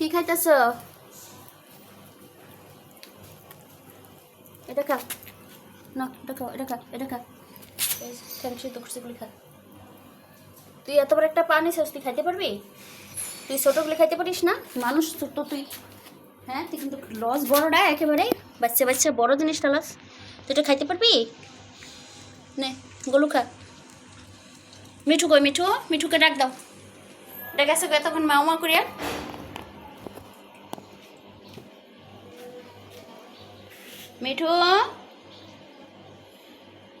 কি খাইতেছ? এটা খা। না, এটা খা এটা খা এটা খা। এই সিদ্ধ খা। তুই এত বড় একটা পানি খাস তুই খাইতে পারবি? তুই ছোটোগুলি খাইতে পারিস না। মানুষ ছোট তুই হ্যাঁ তুই কিন্তু লস বড়টা একেবারে বাচ্চা বাচ্চা, বড় জিনিসটা লস। তুই এটা খাইতে পারবি? নে, গলু খা। মিঠু কই, মিঠু? মিঠুকে ডাক দাও। ডাক আছে তখন মা মা করিয়া মিঠু?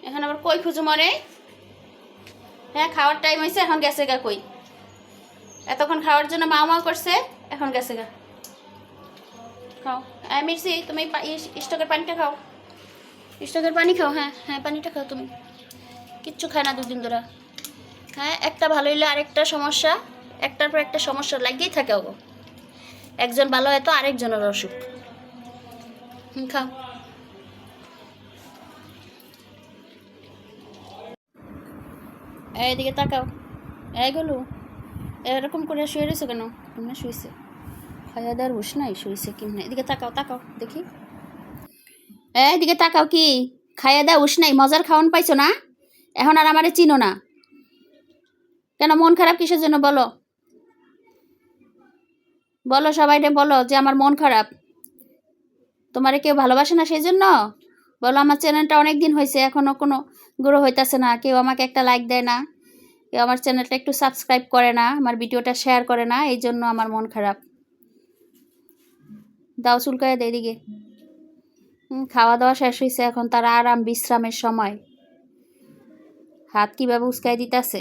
এখন আবার কই খুঁজো মরে? হ্যাঁ খাওয়ার টাইম হয়েছে এখন গেছে গা কই? এতক্ষণ খাওয়ার জন্য মা মা করছে, এখন গেছে গা। খাও। হ্যাঁ মির্সি তুমি স্টকের পানিটা খাও। স্টকের পানি খাও হ্যাঁ হ্যাঁ পানিটা খাও তুমি। কিচ্ছু খায় না দুদিন ধরে। হ্যাঁ একটা ভালো হইলে আরেকটা সমস্যা, একটার পর একটা সমস্যা লাগিয়েই থাকে ওগো। একজন ভালো হয়তো আরেকজনের অসুখ। খাও। এইদিকে তাকাও। এই এইগুলো এরকম করে শুয়ে রয়েছে কেন? কেমনে শুয়েছে খাইয়া দেওয়ার হুশ নাই শুয়েছে কেমনে? এদিকে তাকাও তাকাও, দেখি। এইদিকে তাকাও কি? খাইয়া দেওয়া হুশ নাই, মজার খাওয়ান পাইছো না? এখন আর আমারে চিনো না। কেন, মন খারাপ কিসের জন্য বলো? বলো সবাইকে বলো যে আমার মন খারাপ। তোমারে কেউ ভালোবাসে না সেই জন্য? বলো আমার চ্যানেলটা অনেক দিন হয়েছে এখনও কোনো গ্রো হইতাছে না কেউ আমাকে একটা লাইক দেয় না কেউ আমার চ্যানেলটা একটু সাবস্ক্রাইব করে না আমার ভিডিওটা শেয়ার করে না এই জন্য আমার মন খারাপ। দাও চুলকায় দে এদিকে। হুম, খাওয়া দাওয়া শেষ হয়েছে এখন তার আরাম বিশ্রামের সময়। হাত কীভাবে উস্কাই দিতেছে?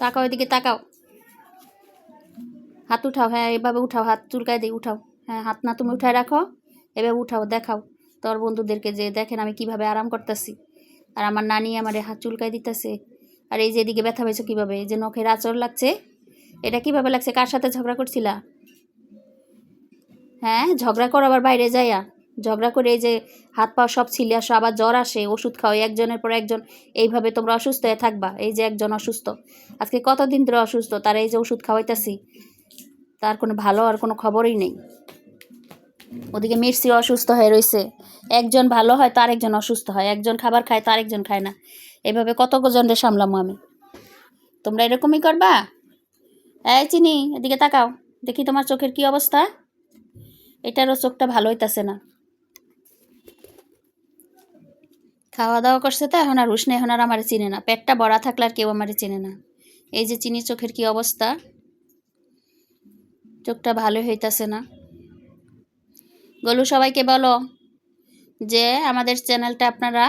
তাকাও এদিকে তাকাও। হাত উঠাও হ্যাঁ এভাবে উঠাও, হাত চুলকায় দিয়ে উঠাও। হ্যাঁ হাত না তুমি উঠায় রাখো, এভাবে উঠাও, দেখাও। তোর বন্ধুদেরকে যে দেখেন আমি কীভাবে আরাম করতেছি। আর আমার নানি আমারে হাত চুলকায় দিতেছে। আর এই যে এদিকে ব্যথা পেয়েছ কীভাবে? এই যে নখের আচর লাগছে। এটা কীভাবে লাগছে? কার সাথে ঝগড়া করছিলা? হ্যাঁ ঝগড়া করো আবার বাইরে যাইয়া। ঝগড়া করে এই যে হাত পা সব ছিলে আসো, আবার জ্বর আসে, ওষুধ খাও, একজনের পর একজন। এইভাবে তোমরা অসুস্থ হয়ে থাকবা। এই যে একজন অসুস্থ। আজকে কতদিন ধরে অসুস্থ? তারা এই যে ওষুধ খাওয়াইতাছি। তার কোনো ভালো আর কোনো খবরই নেই। ওদিকে মির্সি অসুস্থ হয়ে রয়েছে একজন ভালো হয় তো আরেকজন অসুস্থ হয়। একজন খাবার খায় তো আরেকজন খায় না। এভাবে কত জনরে সামলামো আমি? তোমরা এরকমই করবা? এই চিনি, এদিকে তাকাও। দেখি তোমার চোখের কি অবস্থা। এটারও চোখটা ভালো হইতাছে না। খাওয়া দাওয়া করছে তো, এখন আর উষ্ণে, এখন আর আমার চিনে না। পেটটা বড়া থাকলে আর কেউ আমার চিনে না। এই যে চিনি চোখের কি অবস্থা। চোখটা ভালো হইতাছে না। গলু সবাইকে বলো যে আমাদের চ্যানেলটা আপনারা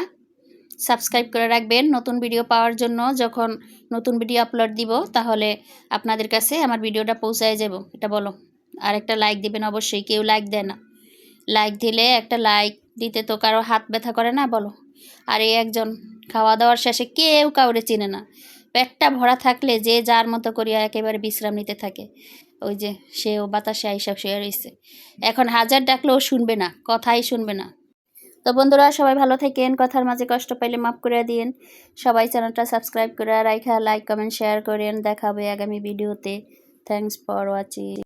সাবস্ক্রাইব করে রাখবেন নতুন ভিডিও পাওয়ার জন্য। যখন নতুন ভিডিও আপলোড দিব, তাহলে আপনাদের কাছে আমার ভিডিওটা পৌঁছায় যাব। এটা বলো। আর একটা লাইক দিবেন অবশ্যই, কেউ লাইক দেয় না। লাইক দিলে একটা লাইক দিতে তো কারও হাত ব্যথা করে না, বলো। আর এই একজন খাওয়া দাওয়ার শেষে কেউ কাউরে চিনে না। পেটটা ভরা থাকলে যে যার মতো করিয়া একেবারে বিশ্রাম নিতে থাকে। ওই যে সেও বাতাসে আইসা শুয়ে রয়েছে এখন হাজার ডাকলেও শুনবে না, কথাই শুনবে না। তো বন্ধুরা, সবাই ভালো থাকেন, কথার মাঝে কষ্ট পাইলে মাফ করে দিন সবাই চ্যানেলটা সাবস্ক্রাইব করে রাখা লাইক, কমেন্ট, শেয়ার করেন। দেখাবে আগামী ভিডিওতে। Thanks for watching